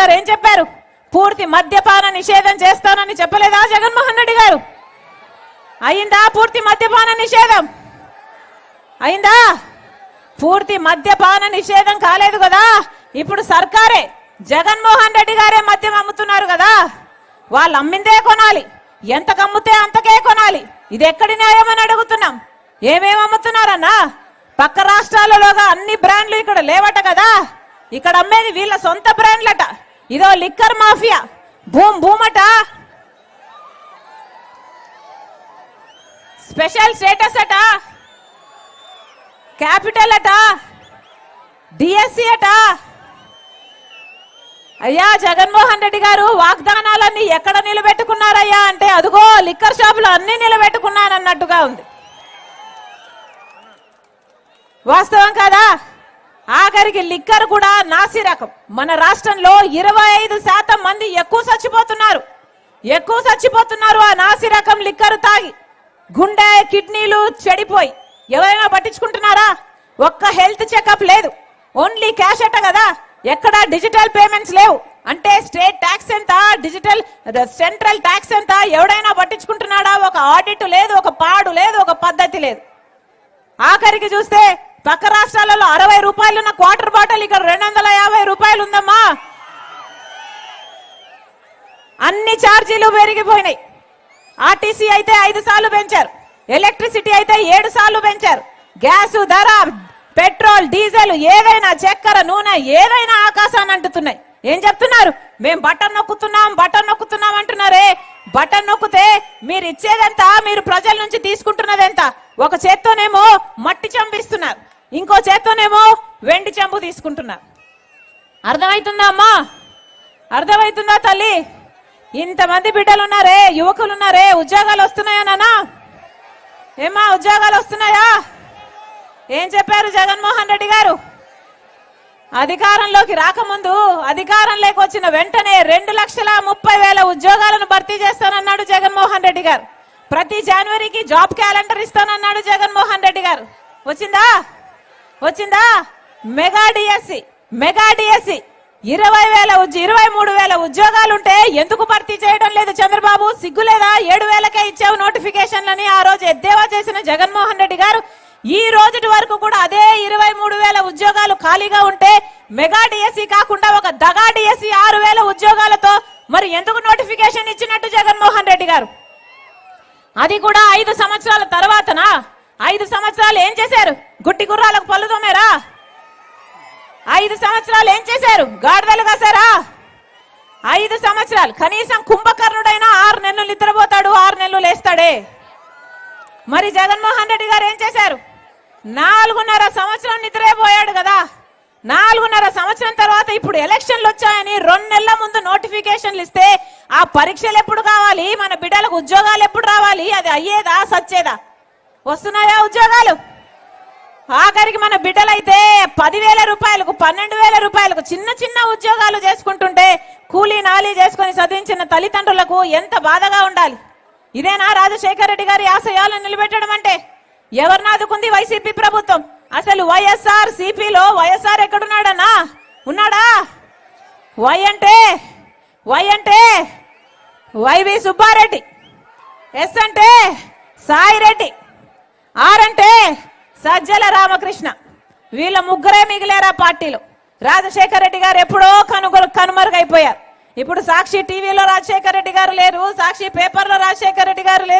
గారు ఏం చెప్పారు? పూర్తి మద్యపాన నిషేధం చేస్తానని చెప్పలేదా జగన్మోహన్ రెడ్డి గారు? అయిందా పూర్తి మద్యపాన నిషేధం? అయిందా? పూర్తి మద్యపాన నిషేధం కాలేదు కదా? ఇప్పుడు సర్కారే జగన్మోహన్ రెడ్డి గారే మద్యం అమ్ముతున్నారు కదా? వాళ్ళు అమ్మిందే కొనాలి. ఎంత కమ్ముతే అంతకే కొనాలి. ఇది ఎక్కడి న్యాయం అని అడుగుతున్నాం. ఏమేమి అమ్ముతున్నారన్నా? పక్క రాష్ట్రాలలోగా అన్ని బ్రాండ్లు ఇక్కడ లేవట కదా? ఇక్కడ అమ్మేది వీళ్ళ సొంత బ్రాండ్లట. ఇదో లిక్కర్ మాఫియా. భూమ్ భూమట. స్పెషల్ స్టేటస్ అట. క్యాపిటల్ అట. డిఎస్సి అట. అయ్యా జగన్మోహన్ రెడ్డి గారు వాగ్దానాలన్నీ ఎక్కడ నిలబెట్టుకున్నారయ్యా అంటే అదిగో లిక్కర్ షాపులు అన్ని నిలబెట్టుకున్నానన్నట్టుగా ఉంది. వాస్తవం కదా? ఆఖరికి లిక్కర్ కూడా నాసి రకం. మన రాష్ట్రంలో ఇరవై ఐదు శాతం మంది ఎక్కువ చచ్చిపోతున్నారు. ఎక్కువ చచ్చిపోతున్నారు ఆ నాసి రకం లిక్కర్ తాగి. గుండె కిడ్నీలు చెడిపోయి. ఎవరైనా పట్టించుకుంటున్నారా? ఒక్క హెల్త్ చెకప్ లేదు. ఓన్లీ క్యాష్ అట కదా? ఎక్కడ డిజిటల్ పేమెంట్స్ లేవు. అంటే స్టేట్ ట్యాక్స్ ఎంత? డిజిటల్ సెంట్రల్ ట్యాక్స్ ఎంత? ఎవడైనా పట్టించుకుంటున్నాడా? ఒక ఆడిట్ లేదు ఒక పాడు లేదు ఒక పద్ధతి లేదు. ఆఖరికి చూస్తే పక్క రాష్ట్రాలలో అరవై రూపాయలు ఉన్న క్వార్టర్ బాటిల్ ఇక్కడ రెండు వందల యాభై రూపాయలు ఉందమ్మా అన్ని ఛార్జీలు పెరిగిపోయినాయి. ఆర్టీసీ అయితే ఐదు సార్లు పెంచారు. ఎలక్ట్రిసిటీ అయితే ఏడు సార్లు పెంచారు. గ్యాస్ ధర పెట్రోల్ డీజిల్ ఏదైనా చక్కెర నూనె ఏదైనా ఆకాశాన్ని అంటుతున్నాయి. ఏం చెప్తున్నారు? మేము బటన్ నొక్కుతున్నాం బటన్ నొక్కుతున్నాం అంటున్నారే. బటన్ నొక్కితే మీరు ఇచ్చేదెంత? మీరు ప్రజల నుంచి తీసుకుంటున్నదెంత? ఒక చేత్తోనేమో మట్టి చంపిస్తున్నారు. ఇంకో చేత్తోనేమో వెండి చెంబు తీసుకుంటున్నారు అర్థమవుతుందా అమ్మా? అర్థమవుతుందా తల్లి? ఇంతమంది బిడ్డలు ఉన్నారే యువకులు ఉన్నారే ఉద్యోగాలు వస్తున్నాయా నాన్న? ఏమా ఉద్యోగాలు వస్తున్నాయా ఏం చెప్పారు జగన్మోహన్ రెడ్డి గారు? అధికారంలోకి రాకముందు అధికారంలోకి వచ్చిన వెంటనే రెండు లక్షల ముప్పై వేల ఉద్యోగాలను భర్తీ చేస్తానన్నాడు జగన్మోహన్ రెడ్డి గారు. ప్రతి జనవరికి జాబ్ క్యాలెండర్ ఇస్తానన్నాడు జగన్మోహన్ రెడ్డి గారు. వచ్చిందా? వచ్చిందా? Mega DSC mega DSC. ఇరవై వేల ఇరవై మూడు వేల ఉద్యోగాలుంటే ఎందుకు భర్తీ చేయడం లేదు చంద్రబాబు? సిగ్గులేదా ఏడు వేలకే ఇచ్చావు నోటిఫికేషన్లని ఆ రోజు ఎద్దేవా చేసిన జగన్మోహన్ రెడ్డి గారు. ఈ రోజుటి వరకు కూడా అదే ఇరవై మూడు వేల ఉద్యోగాలు ఖాళీగా ఉంటే మెగా డిఎస్సి కాకుండా ఒక దగా డిఎస్సి ఆరు వేల ఉద్యోగాలతో మరి ఎందుకు నోటిఫికేషన్ ఇచ్చినట్టు జగన్మోహన్ రెడ్డి గారు? అది కూడా ఐదు సంవత్సరాల తర్వాతనా? ఐదు సంవత్సరాలు ఏం చేశారు? గుట్టి గుర్రాలకు పళ్ళు తోమారా? ఐదు సంవత్సరాలు ఏం చేశారు? గాడిదలు కాసారా ఐదు సంవత్సరాలు. కనీసం కుంభకర్ణుడైనా ఆరు నెలలు నిద్రపోతాడు ఆరు నెలలు లేస్తాడే. మరి జగన్మోహన్ రెడ్డి గారు ఏం చేశారు? నాలుగున్నర సంవత్సరం నిద్రపోయాడు కదా. నాలుగున్నర సంవత్సరం తర్వాత ఇప్పుడు ఎలక్షన్లు వచ్చాయని రెండు నెలల ముందు నోటిఫికేషన్లు ఇస్తే ఆ పరీక్షలు ఎప్పుడు కావాలి? మన బిడ్డలకు ఉద్యోగాలు ఎప్పుడు రావాలి? అది అయ్యేదా సచ్చేదా? వస్తున్నాయా ఉద్యోగాలు? ఆఖరికి మన బిడ్డలైతే పదివేల రూపాయలకు పన్నెండు వేల రూపాయలకు చిన్న చిన్న ఉద్యోగాలు చేసుకుంటుంటే కూలీ నాలీ చేసుకొని చదివించిన తల్లిదండ్రులకు ఎంత బాధగా ఉండాలి? ఇదేనా రాజశేఖర రెడ్డి గారి ఆశయాలను నిలబెట్టడం అంటే? ఎవరినాదుకుంది వైసీపీ ప్రభుత్వం? అసలు వైఎస్ఆర్ సిపిలో వైఎస్ఆర్ ఎక్కడున్నాడన్నా? ఉన్నాడా? వై అంటే వై అంటే వైవి సుబ్బారెడ్డి ఎస్ అంటే సాయిరెడ్డి ఆర్ అంటే సజ్జల రామకృష్ణ. వీళ్ళ ముగ్గురే మిగిలేరా పార్టీలు? రాజశేఖర రెడ్డి గారు ఎప్పుడో కనుగొ కనుమరుగైపోయారు. ఇప్పుడు సాక్షి టీవీలో రాజశేఖర రెడ్డి గారు లేరు సాక్షి పేపర్లో రాజశేఖర రెడ్డి గారు లేరు.